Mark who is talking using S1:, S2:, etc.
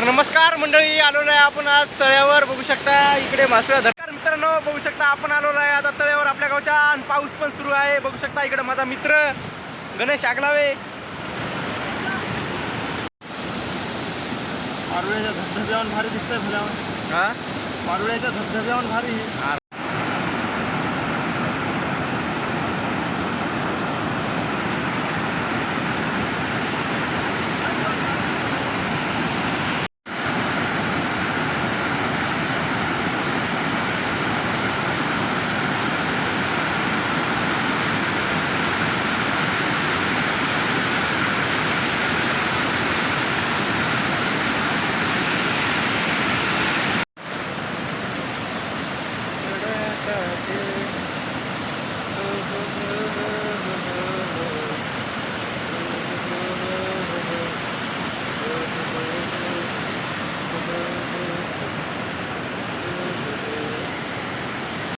S1: तर नमस्कार मंडळी आलेलो आहे आपण आज तळ्यावर. बघू शकता इकडे मासुळा धरकार मित्रांनो बघू शकता आपण आलेलो आहे आता तळ्यावर आपल्या गावच्या. आणि पाऊस पण सुरू आहे. बघू शकता इकडे माझा मित्र गणेश आगलावे.
S2: पारुळ्याच्या धबधब्यावर भारी दिसतंय फुलावर
S1: हा?
S2: पारुळ्याच्या धबधब्यावर भारी.
S1: हा